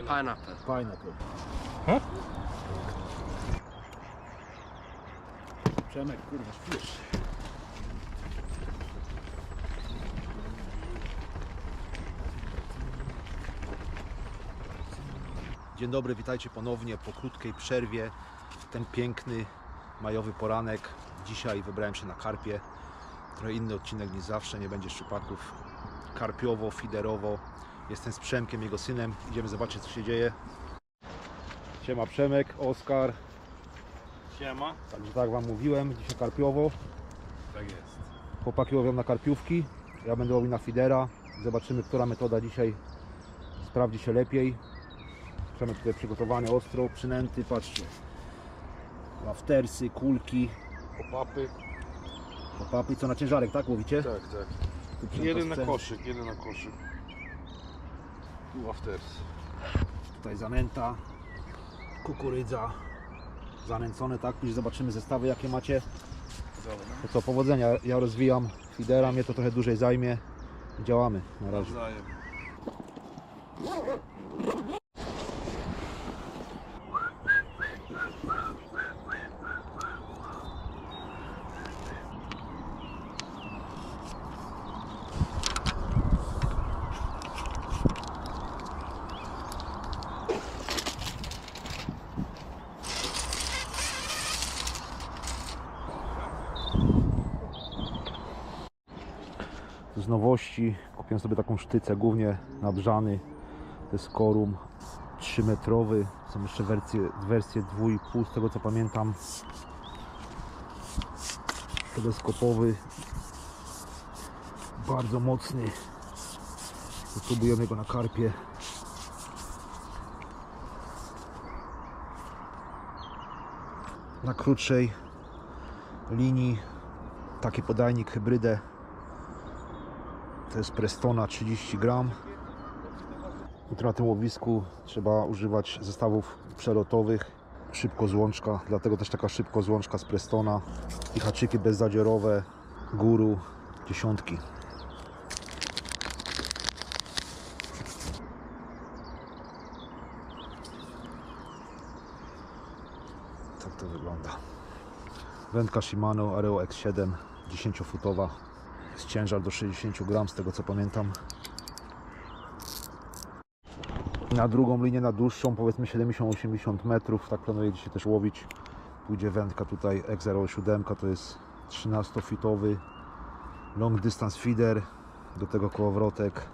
Pineapple. Pineapple. Huh? Przemek, kurwa, śpiesz. Dzień dobry, witajcie ponownie po krótkiej przerwie. Ten piękny majowy poranek. Dzisiaj wybrałem się na karpie. Trochę inny odcinek niż zawsze, nie będzie szczupaków. Karpiowo, fiderowo. Jestem z Przemkiem, jego synem. Idziemy zobaczyć co się dzieje. Siema Przemek, Oskar. Siema. Także tak Wam mówiłem, dzisiaj karpiowo. Tak jest. Chłopaki łowią na karpiówki. Ja będę łowił na fidera. Zobaczymy, która metoda dzisiaj sprawdzi się lepiej. Przemek tutaj przygotowany ostro, przynęty, patrzcie. Laftersy, kulki, Opapy. popapy. Co na ciężarek, tak łowicie? Tak, tak. Jeden na koszyk, jeden na koszyk. Tu afters. Tutaj zanęta, kukurydza, zanęcone, tak? Później zobaczymy zestawy, jakie macie. To co, powodzenia. Ja rozwijam fidera, mnie to trochę dłużej zajmie. Działamy na razie. Nowości kupiłem sobie taką sztycę, głównie na brzany. To jest korum 3 metrowy. Są jeszcze wersje, wersje 2,5 z tego co pamiętam. Teleskopowy. Bardzo mocny. Spróbujemy go na karpie. Na krótszej linii taki podajnik hybrydę to jest Prestona 30 gram. Jutro na tym łowisku trzeba używać zestawów przelotowych, szybko złączka, dlatego też taka szybko złączka z Prestona i haczyki bezzadziorowe, guru, dziesiątki. Tak to wygląda. Wędka Shimano Areo X7 10-futowa jest ciężar do 60 gram z tego co pamiętam. Na drugą linię, na dłuższą, powiedzmy 70-80 metrów, tak planuję dzisiaj też łowić. Pójdzie wędka tutaj X07, to jest 13-fitowy long distance feeder, do tego kołowrotek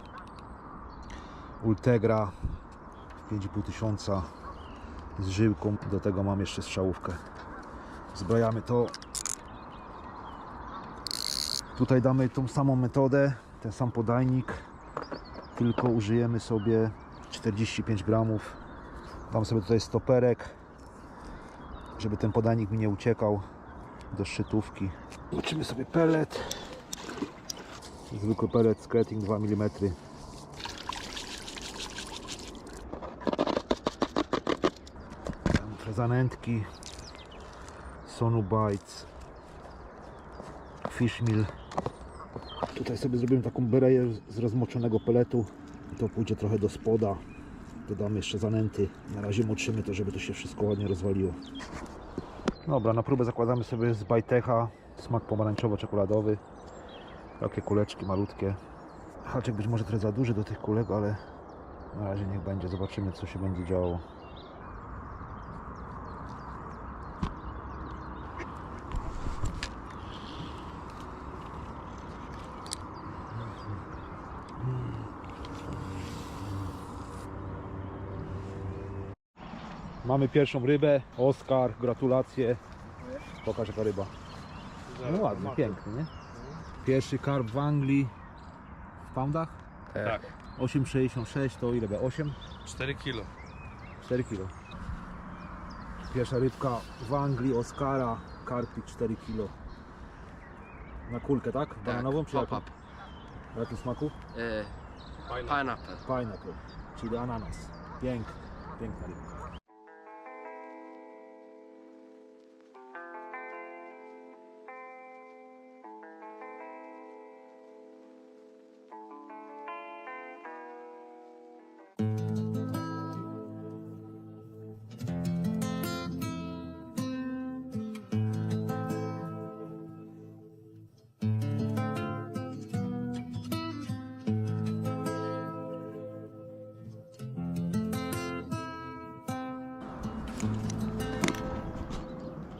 Ultegra 5,5 tysiąca z żyłką, do tego mam jeszcze strzałówkę. Zbrajamy to Tutaj damy tą samą metodę, ten sam podajnik, tylko użyjemy sobie 45 gramów. Dam sobie tutaj stoperek, żeby ten podajnik mi nie uciekał do szczytówki. Zobaczymy sobie pelet. Zwykły pelet Skretting 2 mm. Zanętki Sonu Bites Fishmill Tutaj sobie zrobimy taką bereję z rozmoczonego peletu. To pójdzie trochę do spoda. Dodamy jeszcze zanęty. Na razie moczymy to, żeby to się wszystko ładnie rozwaliło. Dobra, na próbę zakładamy sobie z Bajtecha smak pomarańczowo-czekoladowy. Takie kuleczki malutkie. Haczyk być może trochę za duży do tych kulek, ale na razie niech będzie. Zobaczymy co się będzie działo. Mamy pierwszą rybę. Oskar, gratulacje. Pokaż jaka ryba. No ładny, piękny, nie? Pierwszy karp w Anglii. W poundach? Tak. 8,66 to ile będzie? 8? 4 kilo. 4 kg. Pierwsza rybka w Anglii, Oscara, karpik 4 kg. Na kulkę, tak? Bananową czy jaką? Jakim smaku? E, pineapple. Pineapple, czyli ananas. Piękny, piękna rybka.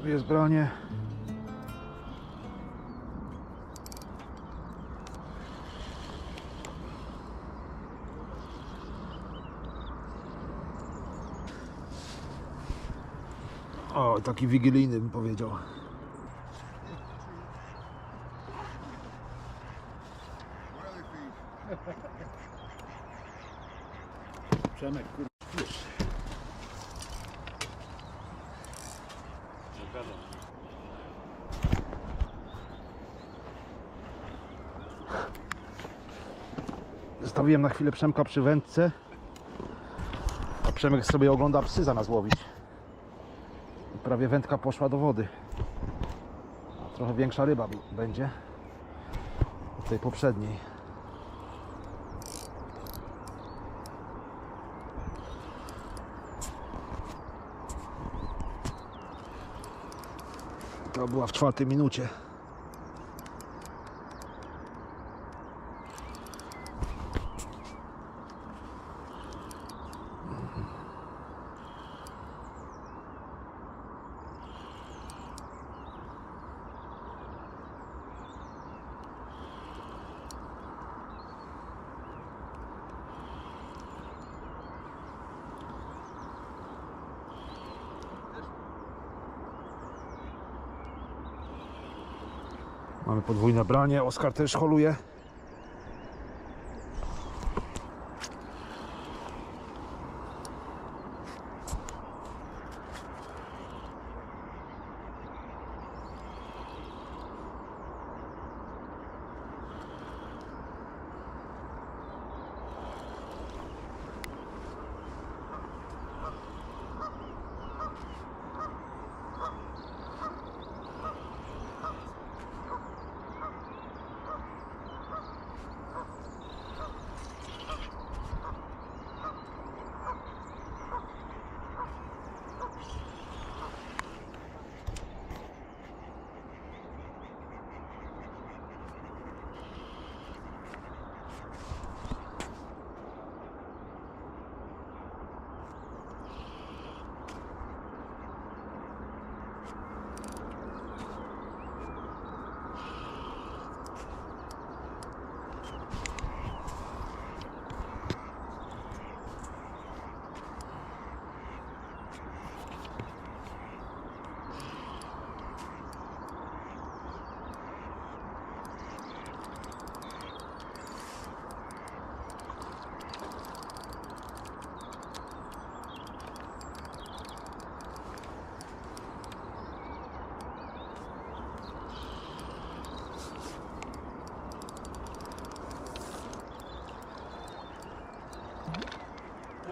Tu jest branie. O, taki wigilijny bym powiedział. Przemek. Zostawiłem na chwilę Przemka przy wędce. A Przemek sobie ogląda psy za nas łowić. I prawie wędka poszła do wody. Trochę większa ryba będzie od tej poprzedniej. To była w czwartej minucie. Mamy podwójne branie. Oskar też holuje.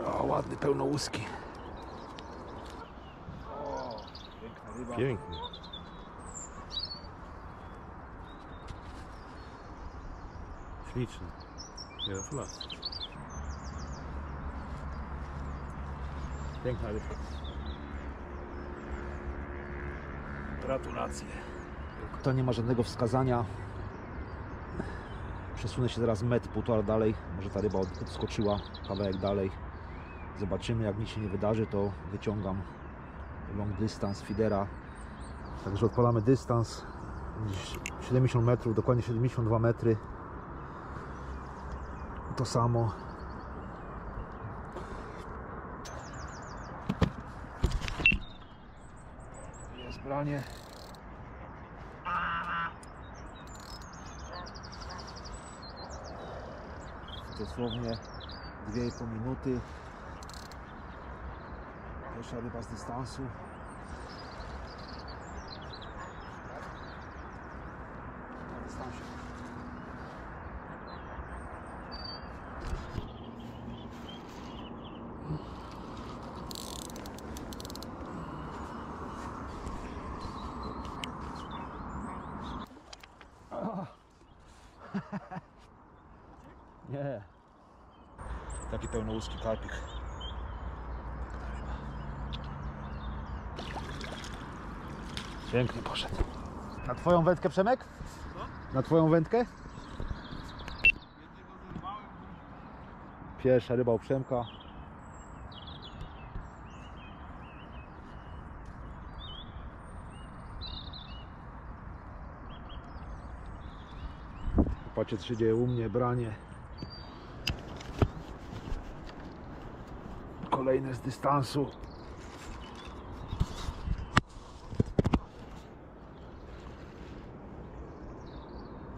O, ładny, pełnołuski. O, piękna ryba. Pięknie. Śliczny. Jeden flas. Piękna rybka. Gratulacje. To nie ma żadnego wskazania. Przesunę się teraz metr, półtora dalej. Może ta ryba od- odskoczyła kawałek dalej. Zobaczymy, jak nic się nie wydarzy, to wyciągam long dystans feedera. Także odpalamy dystans. Gdzieś 70 metrów, dokładnie 72 metry. To samo. Jest branie. Dosłownie 2,5 minuty. Pierwsza ryba z dystansu. Na dystansie. Nie. Taki pełnołuski karpik. Pięknie poszedł. Na twoją wędkę, Przemek? Co? Na twoją wędkę? Pierwsza ryba u Przemka. Patrzcie, co się dzieje u mnie, branie. Kolejne z dystansu.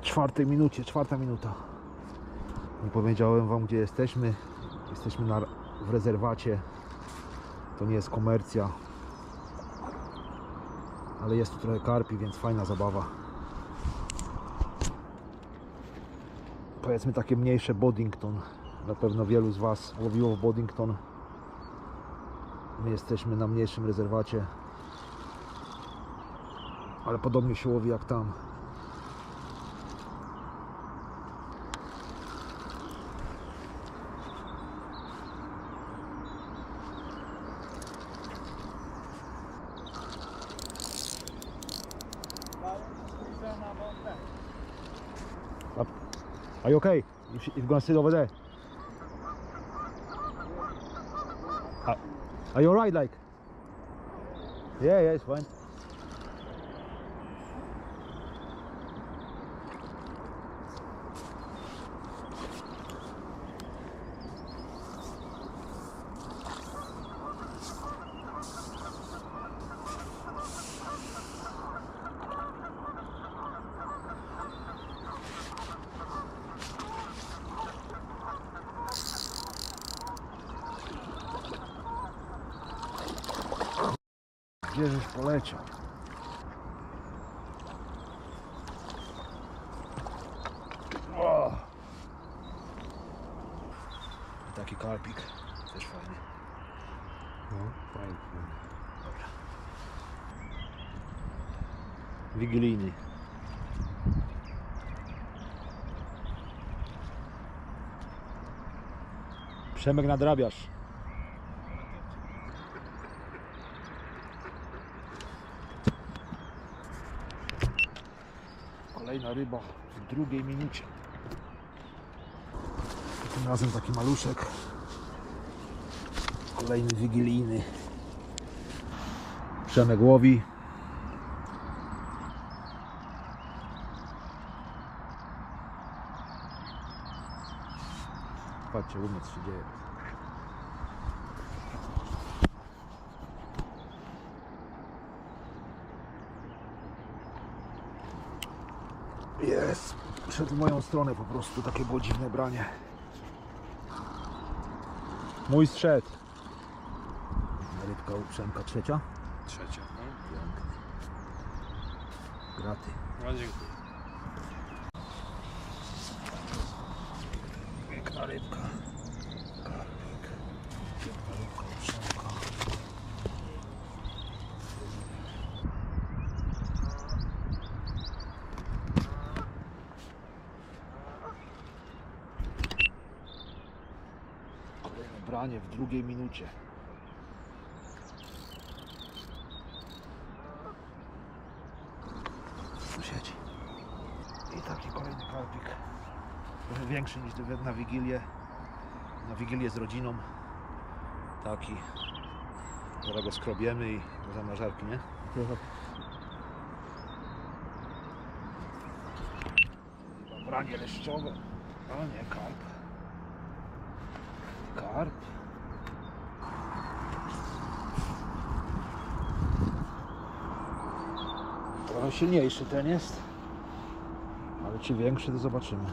Czwartej minucie, czwarta minuta. Nie powiedziałem wam gdzie jesteśmy. Jesteśmy na, w rezerwacie. To nie jest komercja. Ale jest tu trochę karpi, więc fajna zabawa. Powiedzmy takie mniejsze Boddington. Na pewno wielu z Was łowiło w Boddington. My jesteśmy na mniejszym rezerwacie. Ale podobnie się łowi jak tam. Are you okay? You're gonna sit over there. Uh, are you alright, like? Yeah, yeah, it's fine. Poleciał? O! I taki karpik, też fajny. No, fajnie. Dobra. Wigilijny. Przemek nadrabiasz. Ryba w drugiej minucie. Tym razem taki maluszek. Kolejny wigilijny. Przemek łowi. Patrzcie, u co się dzieje. Jest. Szedł w moją stronę po prostu. Takie było dziwne branie. Mój strzedł. Rybka u Przemka trzecia. Trzecia. No, Graty. no dziękuję. Piękna rybka. Karpik. Piękna rybka u Przemka. Branie w drugiej minucie. Tu siedzi. I taki kolejny karpik. Trochę większy niż na Wigilię. Na Wigilię z rodziną. Taki. Zaraz go skrobiemy i do zamrażarki, nie? Branie leszczowe. A nie. Karp. Trochę silniejszy ten jest. Ale czy większy to zobaczymy.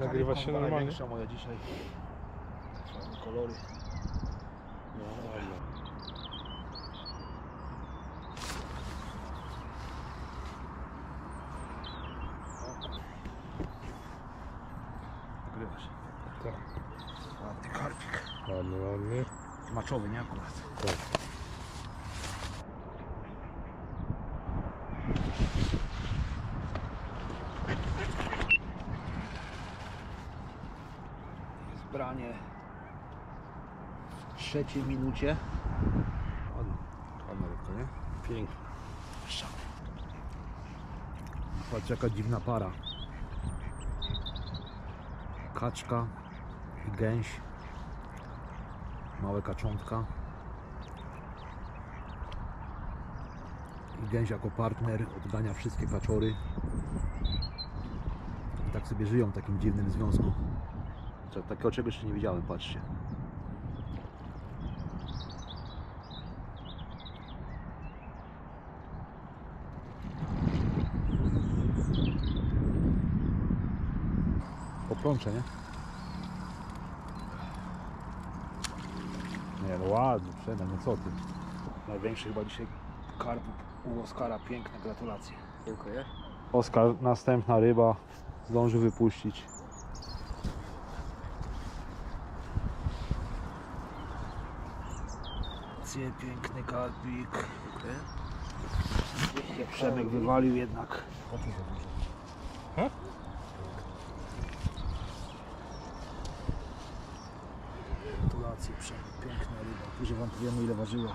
Nagrywa się normalnie? największa moja dzisiaj. Kolory. ekranie w trzeciej minucie. Ładny nie? Piękny. Patrz jaka dziwna para. Kaczka i gęś. Małe kaczątka. I gęś jako partner odgania wszystkie kaczory. I tak sobie żyją w takim dziwnym związku. Co- Takiego czegoś jeszcze nie widziałem, patrzcie. Poplącze, nie? Nie, no ładnie, przynajmniej, no co ty. Największy chyba dzisiaj karp u Oskara, piękne gratulacje. Dziękuję. Oskar, następna ryba, zdąży wypuścić. Piękny karpik. Przemek wywalił jednak. Gratulacje Przemek, piękna ryba. Później wam powiemy ile ważyła.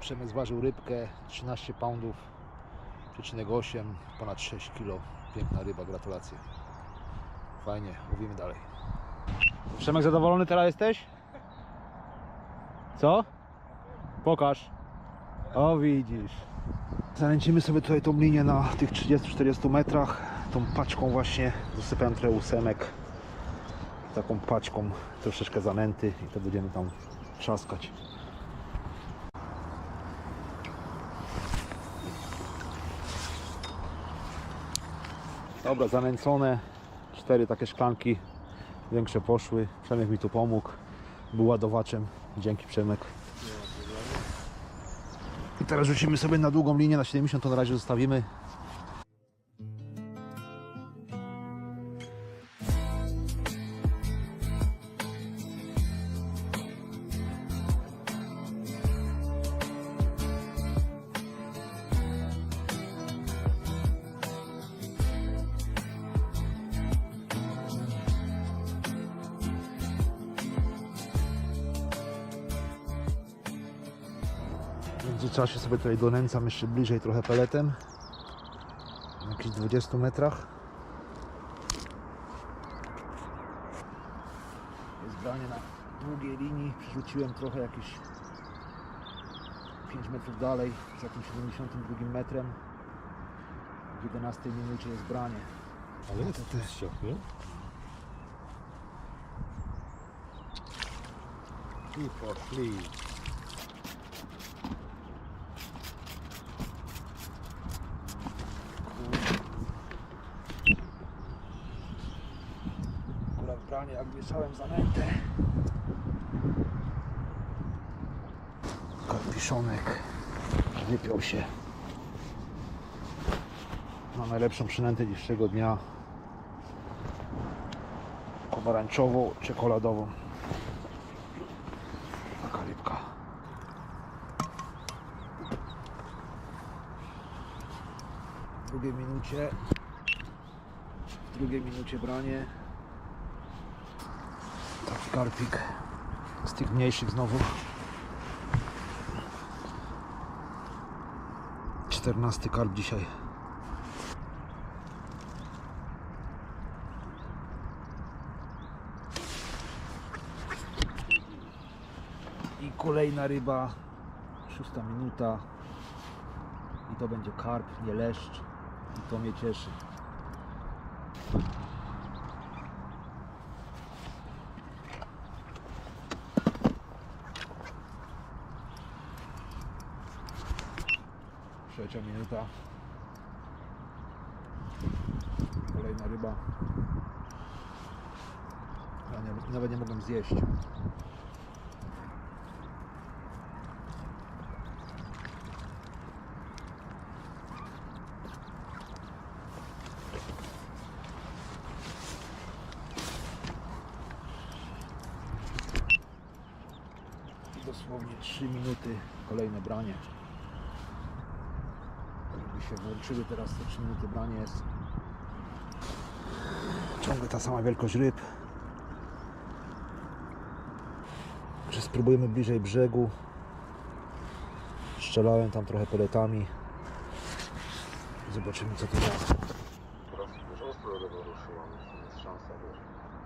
Przemek zważył rybkę 13 poundów, 3,8, ponad 6 kg. Piękna ryba, gratulacje. Fajnie, mówimy dalej. Przemek zadowolony teraz jesteś? Co? Pokaż. O widzisz. Zanęcimy sobie tutaj tą linię na tych 30-40 metrach. Tą paczką właśnie dosypałem trochę ósemek. Taką paczką troszeczkę zanęty i to będziemy tam trzaskać. Dobra, zanęcone. Cztery takie szklanki. Większe poszły. Przemek mi tu pomógł. Był ładowaczem. Dzięki Przemek. I teraz rzucimy sobie na długą linię. Na 70 to na razie zostawimy. Międzyczasie sobie tutaj donęcam jeszcze bliżej trochę peletem. Na jakichś 20 metrach. Jest branie na długiej linii. Przerzuciłem trochę jakieś 5 metrów dalej, za tym 72 metrem. W 11 minucie jest branie. Ale jest to jest ciach, nie? Tu poszli. Akurat branie jak wieszałem zanętę. Karpiszonek wypiął się. Ma najlepszą przynętę dzisiejszego dnia. Pomarańczową, czekoladową. Taka rybka. W drugiej minucie w drugiej minucie branie karpik z tych mniejszych znowu 14 karp dzisiaj I kolejna ryba, szósta minuta. I to będzie karp, nie leszcz. I to mnie cieszy. Trzecia minuta. Kolejna ryba. Ja nie, nawet nie mogłem zjeść. Dosłownie 3 minuty kolejne branie. Się włączyły teraz te 3 minuty branie jest ciągle ta sama wielkość ryb. Czy spróbujemy bliżej brzegu. Strzelałem tam trochę peletami. Zobaczymy co tu da.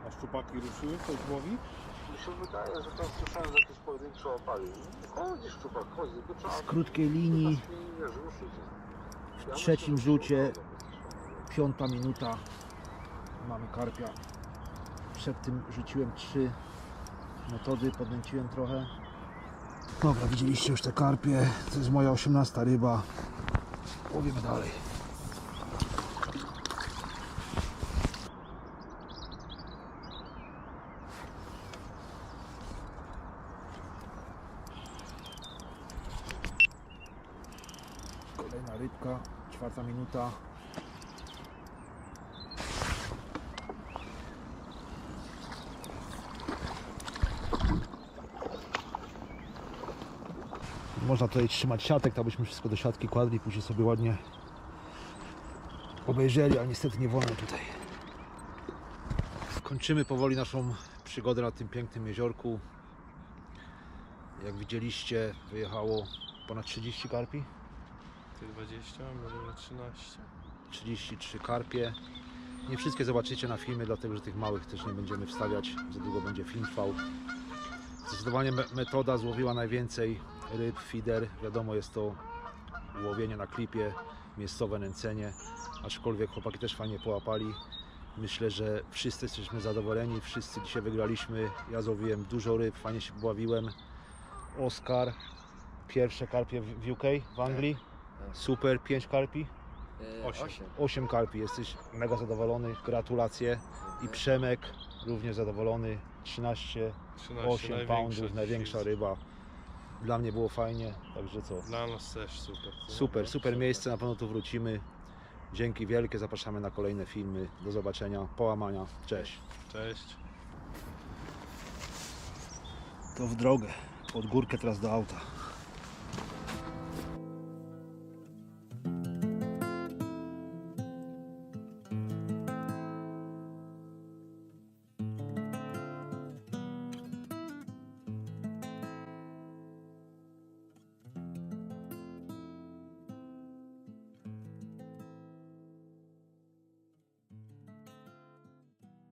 A szczupaki ruszyły? Ktoś łowi? Mi się wydaje, że tam słyszałem, że jakieś pojedyncze opali. Chodzi szczupak, chodzi, tylko trzeba... Z krótkiej linii, wiesz, ruszyć. W trzecim rzucie, piąta minuta, mamy karpia. Przed tym rzuciłem trzy metody, podnęciłem trochę. Dobra, widzieliście już te karpie, to jest moja 18 ryba. Łowimy dalej. Kolejna rybka, minuta. Można tutaj trzymać siatek, tak byśmy wszystko do siatki kładli, później sobie ładnie obejrzeli, ale niestety nie wolno tutaj. Kończymy powoli naszą przygodę na tym pięknym jeziorku. Jak widzieliście, wyjechało ponad 30 karpi. Ty 20, może 13. 33 karpie. Nie wszystkie zobaczycie na filmie, dlatego że tych małych też nie będziemy wstawiać. Za długo będzie film trwał. Zdecydowanie me- metoda złowiła najwięcej ryb, feeder. Wiadomo, jest to łowienie na klipie, miejscowe nęcenie. Aczkolwiek chłopaki też fajnie połapali. Myślę, że wszyscy jesteśmy zadowoleni. Wszyscy dzisiaj wygraliśmy. Ja złowiłem dużo ryb, fajnie się bawiłem. Oskar, pierwsze karpie w UK, w Anglii. Super, 5 karpi. Osiem. 8 karpi, jesteś mega zadowolony, gratulacje. I Przemek również zadowolony, 13, 13 8 poundów, największa ryba. Dla mnie było fajnie, także co. Dla nas też super. Super, super miejsce, na pewno tu wrócimy. Dzięki wielkie, zapraszamy na kolejne filmy. Do zobaczenia, połamania, cześć. Cześć. To w drogę, pod górkę teraz do auta.